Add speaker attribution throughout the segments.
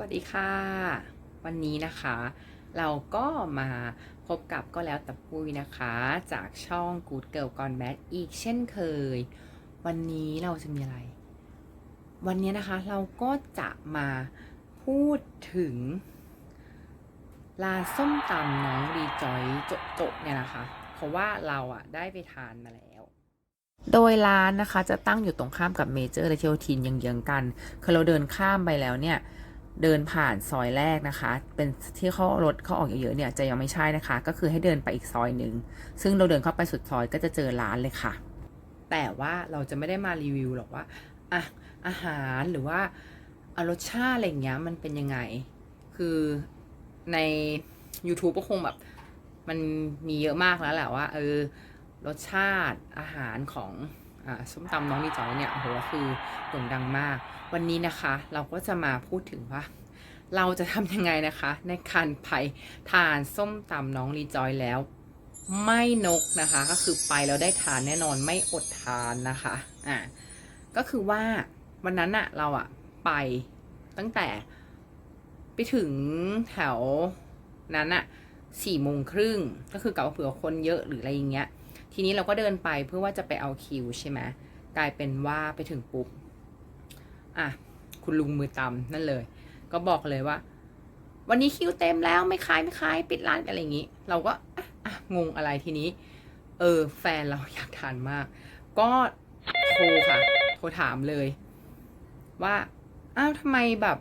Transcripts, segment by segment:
Speaker 1: วัสดีค่ะ วันนี้นะคะ เราก็มาพบกับก็แล้วแต่ปุ้ยนะคะ จากช่อง Good Girl Gone Bad อีกเช่นเคย วันนี้เราจะมีอะไร วันนี้นะคะเราก็จะมาพูดถึงร้าส้มตำน้องรีจอยโจะโจะเนี่ยนะคะ เพราะว่าเราอะได้ไปทานมาแล้วโดยร้านนะคะจะตั้งอยู่ตรงข้ามกับเมเจอร์และเทลทินเยื้องกัน คือเราเดินข้ามไปแล้วเนี่ย เดินผ่านซอยแรกนะคะ เป็นที่เข้ารถเข้าออกเยอะๆเนี่ยจะยังไม่ใช่นะคะ ก็คือให้เดินไปอีกซอยหนึ่งซึ่งเราเดินเข้าไปสุดซอยก็จะเจอร้านเลยค่ะ แต่ว่าเราจะไม่ได้มารีวิวหรอกว่าอะอาหารหรือว่ารสชาติอะไรเงี้ยมันเป็นยังไง คือใน YouTube ก็คงแบบ มันมีเยอะมากแล้วแหละว่าเออรสชาติอาหารของ ส้มตำน้องดีจอยเนี่ยโหคือโด่งดังมาก วันนี้นะคะ เราก็จะมาพูดถึงว่า เราจะทำยังไงนะคะ ในการไปทานส้มตำน้องรีจอยแล้ว ไม่นกนะคะ ก็คือไปแล้วได้ทานแน่นอนไม่อดทานนะคะอ่าก็คือว่าวันนั้นอะเราอะไปตั้งแต่ไปถึงแถวนั้นอะสี่โมงครึ่งก็คือกะว่าเผื่อคนเยอะหรืออะไรอย่างเงี้ย ทีนี้เราก็เดินไปเพื่อว่าจะไปเอาคิวใช่ไหมกลายเป็นว่าไปถึงปุ๊บอะคุณลุงมือตำนั่นเลย ก็บอกเลยว่า วันนี้คิวเต็มแล้วไม่ขายไม่ขายปิดร้านอะไรอย่างงี้ เราก็อะอะงงอะไรทีนี้ เออ แฟนเราอยากทานมาก ก็โทรค่ะ โทรถามเลย ว่าอ้าวทำไมแบบ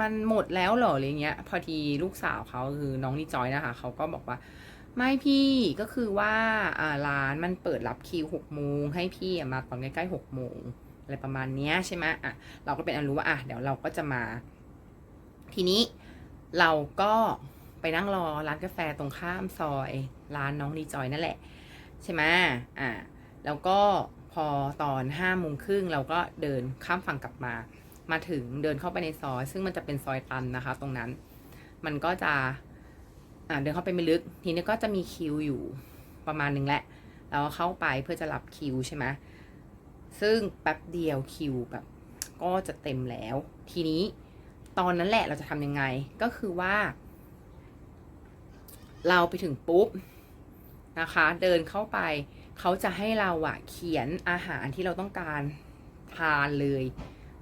Speaker 1: มันหมดแล้วเหรออะไรเงี้ย พอดีลูกสาวเขาคือน้องนิจอยนะคะเขาก็บอกว่า ไม่พี่ก็คือว่าร้านมันเปิดรับคิวหกโมงให้พี่มาตอนใกล้ๆหกโมงอะไรประมาณเนี้ยใช่ไหมอะเราก็เป็นอันรู้ว่าอะเดี๋ยวเราก็จะมา ทีนี้เราก็ไปนั่งรอร้านกาแฟตรงข้ามซอย ร้านน้องดีจอยนั่นแหละ ใช่ไหมอะแล้วก็พอตอนห้าโมงครึ่งเราก็เดินข้ามฝั่งกลับมา มาถึงเดินเข้าไปในซอย ซึ่งมันจะเป็นซอยตันนะคะ ตรงนั้น มันก็จะ อ่าเดินเข้าไปไม่ลึก ทีนี้ก็จะมีคิวอยู่ประมาณหนึ่งแหละเราเข้าไปเพื่อจะรับคิวใช่ไหมซึ่งแป๊บเดียวคิวแบบก็จะเต็มแล้ว ทีนี้ตอนนั้นแหละเราจะทำยังไง ก็คือว่า เราไปถึงปุ๊บนะคะ เดินเข้าไปเขาจะให้เราอะเขียนอาหารที่เราต้องการทานเลย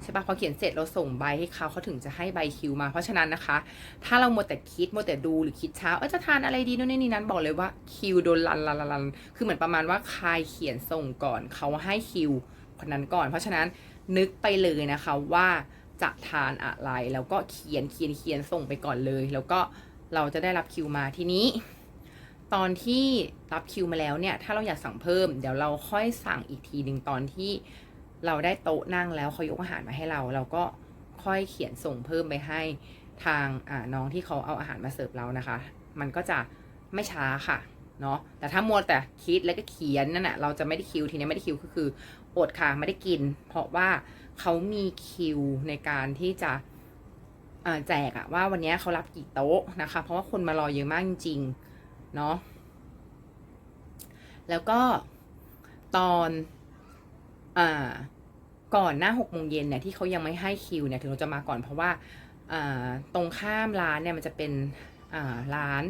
Speaker 1: ใช่ปะพอเขียนเสร็จเราส่งใบให้เขาเขาถึงจะให้ใบคิวมา เพราะฉะนั้นนะคะ ถ้าเรามัวแต่คิดมัวแต่ดูหรือคิดเช้าเออจะทานอะไรดีโน่นนี่นั้นบอกเลยว่าคิวโดนลันลันลันลันคือเหมือนประมาณว่าใครเขียนส่งก่อนเขาให้คิวคนนั้นก่อน เพราะฉะนั้นนึกไปเลยนะคะว่าจะทานอะไรแล้วก็เขียนเขียนเขียนส่งไปก่อนเลย แล้วก็เราจะได้รับคิวมาทีนี้ ตอนที่รับคิวมาแล้วเนี่ย ถ้าเราอยากสั่งเพิ่ม เดี๋ยวเราค่อยสั่งอีกทีหนึ่งตอนที่ เราได้โต๊ะนั่งแล้วเขายกอาหารมาให้เรา เราก็ค่อยเขียนส่งเพิ่มไปให้ทางน้องที่เขาเอาอาหารมาเสิร์ฟเรานะคะ มันก็จะไม่ช้าค่ะเนาะแต่ถ้ามัวแต่คิดแล้วก็เขียนนั่นแหะเราจะไม่ได้คิวทีนี้ไม่ได้คิวก็คืออดค่ะไม่ได้กิน เพราะว่าเขามีคิวในการที่จะแจกอะว่าวันนี้เขารับกี่โต๊ะนะคะ เพราะว่าคนมารอเยอะมากจริงๆเนาะแล้วก็ตอน อ่าก่อนหน้าหกโมงเย็นเนี่ยที่เขายังไม่ให้คิวเนี่ยถึงเราจะมาก่อนเพราะว่าอ่าตรงข้ามร้านเนี่ยมันจะเป็นอ่าร้าน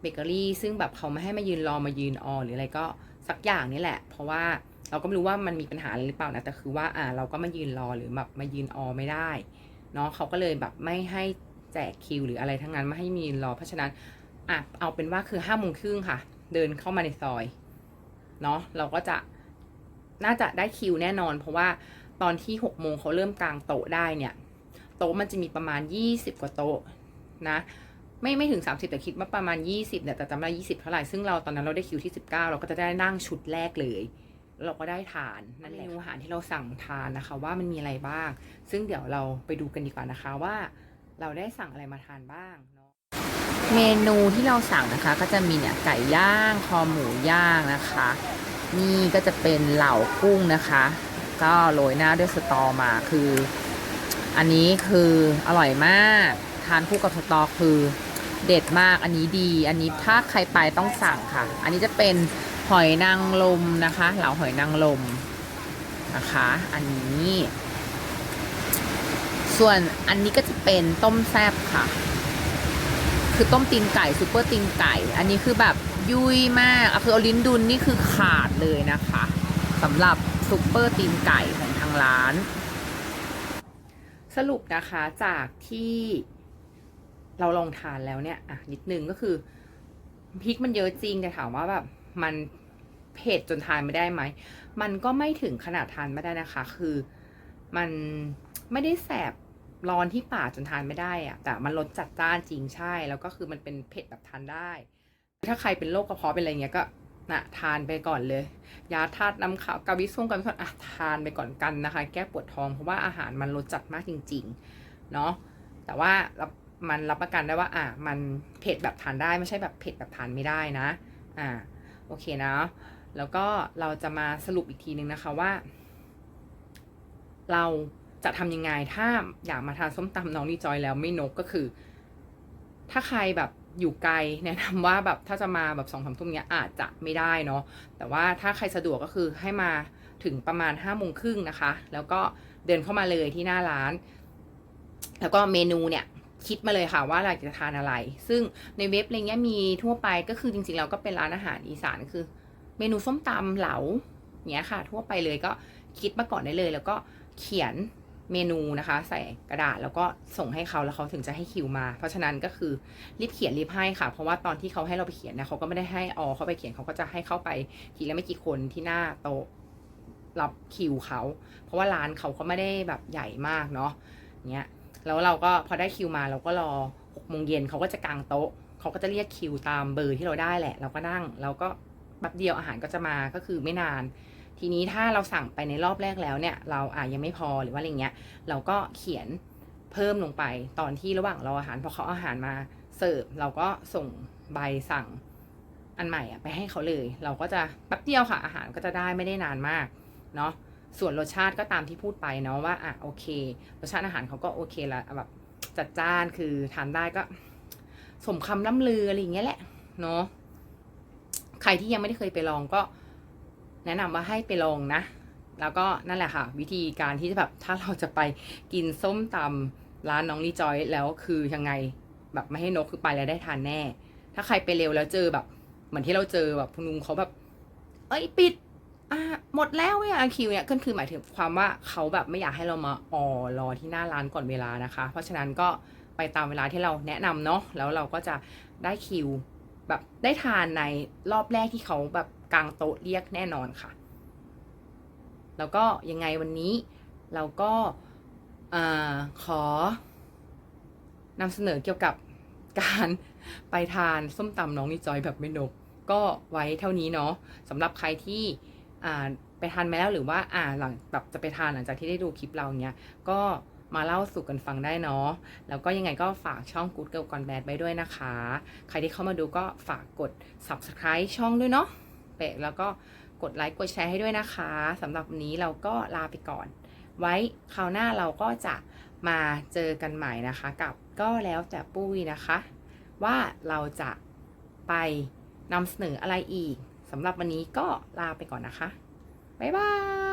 Speaker 1: เบเกอรี่ซึ่งแบบเขาไม่ให้มายืนรอมายืนออหรืออะไรก็สักอย่างนี่แหละ เพราะว่าเราก็ไม่รู้ว่ามันมีปัญหาอะไรหรือเปล่านะแต่คือว่าอ่าเราก็มายืนรอหรือแบบมายืนออไม่ได้เนาะเขาก็เลยแบบไม่ให้แจกคิวหรืออะไรทั้งนั้นไม่ให้มียืนรอเพราะฉะนั้นอะเอาเป็นว่าคือห้าโมงครึ่งค่ะ เดินเข้ามาในซอยเนาะเราก็จะ น่าจะได้คิวแน่นอน เพราะว่าตอนที่หกโมงเขาเริ่มกางโต๊ะได้เนี่ย โต๊ะมันจะมีประมาณยี่สิบกว่าโต๊ะนะไม่ไม่ถึง 30 แต่คิดว่าประมาณ 20เนี่ยแต่จำได้20 เท่าไหร่ ซึ่งเราตอนนั้นเราได้คิวที่ 19 เราก็จะได้นั่งชุดแรกเลย เราก็ได้ทานนั่นเมนูอาหารที่เราสั่งทานนะคะ ว่ามันมีอะไรบ้าง ซึ่งเดี๋ยวเราไปดูกันดีกว่านะคะว่า เราได้สั่งอะไรมาทานบ้างเนาะเมนูที่เราสั่งนะคะ ก็จะมีเนี่ยไก่ย่าง คอหมูย่างนะคะ นี่ก็จะเป็นเหล่ากุ้งนะคะ ก็โรยหน้าด้วยสตอมาคือ อันนี้คืออร่อยมากทานคู่กับสตอคือเด็ดมากอันนี้ดี อันนี้ถ้าใครไปต้องสั่งค่ะ อันนี้จะเป็นหอยนางรมนะคะ เหลาหอยนางรมนะคะ อันนี้สส่วนอันนี้ก็จะเป็นต้มแซบค่ะ คือต้มตีนไก่ซูเปอร์ตีนไก่ อันนี้คือแบบ ยุ่ยมากอะคือเอาลิ้นดุนนี่คือขาดเลยนะคะสำหรับซูเปอร์ตีนไก่ของทางร้าน สรุปนะคะจากที่เราลองทานแล้วเนี่ยอะนิดนึงก็คือพริกมันเยอะจริงแต่ถามว่าแบบมันเผ็ดจนทานไม่ได้ไหม มันก็ไม่ถึงขนาดทานไม่ได้นะคะ คือมันไม่ได้แสบร้อนที่ปากจนทานไม่ได้อะแต่มันรสจัดจ้านจริงใช่ แล้วก็คือมันเป็นเผ็ดแบบทานได้ ถ้าใครเป็นโรคกระเพาะเป็นอะไรเงี้ยก็นะทานไปก่อนเลย ยาธาตุน้ำขาวกาวิส้มกาวิส้มอะทานไปก่อนกันนะคะ แก้ปวดท้องเพราะว่าอาหารมันรสจัดมากจริงๆเนาะแต่ว่ารับมันรับประกันได้ว่า อะมันเผ็ดแบบทานได้ไม่ใช่แบบเผ็ดแบบทานไม่ได้นะ อ่าโอเคนะแล้วก็เราจะมาสรุปอีกทีนึงนะคะว่า เราจะทำยังไงถ้าอยากมาทานส้มตำน้องดีจอยแล้วไม่นกก็คือ ถ้าใครแบบ อยู่ไกลแนะนำว่าแบบถ้าจะมาแบบสองสามทุ่มเนี้ยอาจจะไม่ได้เนาะแต่ว่าถ้าใครสะดวกก็คือให้มาถึงประมาณห้าโมงครึ่งนะคะ แล้วก็เดินเข้ามาเลยที่หน้าร้าน แล้วก็เมนูเนี่ยคิดมาเลยค่ะว่าเราจะทานอะไร ซึ่งในเว็บอะไรเงี้ยมีทั่วไปก็คือจริงๆเราก็เป็นร้านอาหารอีสานคือ เมนูส้มตำเหลาเนี้ยค่ะ ทั่วไปเลยก็คิดมาก่อนได้เลย แล้วก็เขียน เมนูนะคะ ใส่กระดาษแล้วก็ส่งให้เขาแล้วเขาถึงจะให้คิวมา เพราะฉะนั้นก็คือรีบเขียนรีบให้ค่ะ เพราะว่าตอนที่เขาให้เราไปเขียนเนี่ยเขาก็ไม่ได้ให้ออเข้าไปเขียนเขาก็จะให้เข้าไปทีละไม่กี่คนที่หน้าโต๊ะรับคิวเขา เพราะว่าร้านเขาก็ไม่ได้แบบใหญ่มากเนาะเนี้ยแล้วเราก็พอได้คิวมาเราก็รอหกโมงเย็นเขาก็จะกางโต๊ะเขาก็จะเรียกคิวตามเบอร์ที่เราได้แหละ เราก็นั่งเราก็แป๊บเดียวอาหารก็จะมาก็คือไม่นาน ทีนี้ถ้าเราสั่งไปในรอบแรกแล้วเนี่ย เราอะยังไม่พอหรือว่าอะไรเงี้ย เราก็เขียนเพิ่มลงไปตอนที่ระหว่างรออาหารพอเขาเอาอาหารมาเสิร์ฟเราก็ส่งใบสั่งอันใหม่อะไปให้เขาเลย เราก็จะแป๊บเดียวค่ะอาหารก็จะได้ไม่ได้นานมากเนาะส่วนรสชาติก็ตามที่พูดไปเนาะว่าอะโอเค รสชาติอาหารเขาก็โอเคละแบบจัดจ้านคือทานได้ก็สมคำล่ำลืออะไรอย่างเงี้ยแหละเนาะใครที่ยังไม่ได้เคยไปลองก็ แนะนำว่าให้ไปลองนะ แล้วก็นั่นแหละค่ะ วิธีการที่จะแบบถ้าเราจะไปกินส้มตำร้านน้องลีจอยแล้วคือยังไงแบบไม่ให้นกคือไปแล้วได้ทานแน่ ถ้าใครไปเร็วแล้วเจอแบบ เหมือนที่เราเจอแบบคุณลุงเขาแบบ เอ้ยปิดอะหมดแล้วเนี่ยคิวเนี่ยก็คือหมายถึงความว่าเขาแบบไม่อยากให้เรามาออรอที่หน้าร้านก่อนเวลานะคะ เพราะฉะนั้นก็ไปตามเวลาที่เราแนะนำเนาะแล้วเราก็จะได้คิว แบบได้ทานในรอบแรกที่เขาแบบ กลางโต๊ะเรียกแน่นอนค่ะ แล้วก็ยังไงวันนี้เราก็ขอนำเสนอเกี่ยวกับการไปทานส้มตำน้องนิจอยแบบไม่นก ก็ไว้เท่านี้เนาะสำหรับใครที่ไปทานมาแล้วหรือว่าอ่าหลังแบบจะไปทานหลังจากที่ได้ดูคลิปเราเนี้ยก็มาเล่าสู่กันฟังได้เนาะ แล้วก็ยังไงก็ฝากช่อง Good Girl Gone Bad ไว้ด้วยนะคะ ใครที่เข้ามาดูก็ฝากกด subscribe ช่องด้วยเนาะ เปะแล้วก็กดไลค์กดแชร์ให้ด้วยนะคะสำหรับวันนี้เราก็ลาไปก่อน ไว้คราวหน้าเราก็จะมาเจอกันใหม่นะคะกับก็แล้วแต่ปุ้ยนะคะ ว่าเราจะไปนำเสนออะไรอีกสำหรับวันนี้ก็ลาไปก่อนนะคะ บ๊ายบาย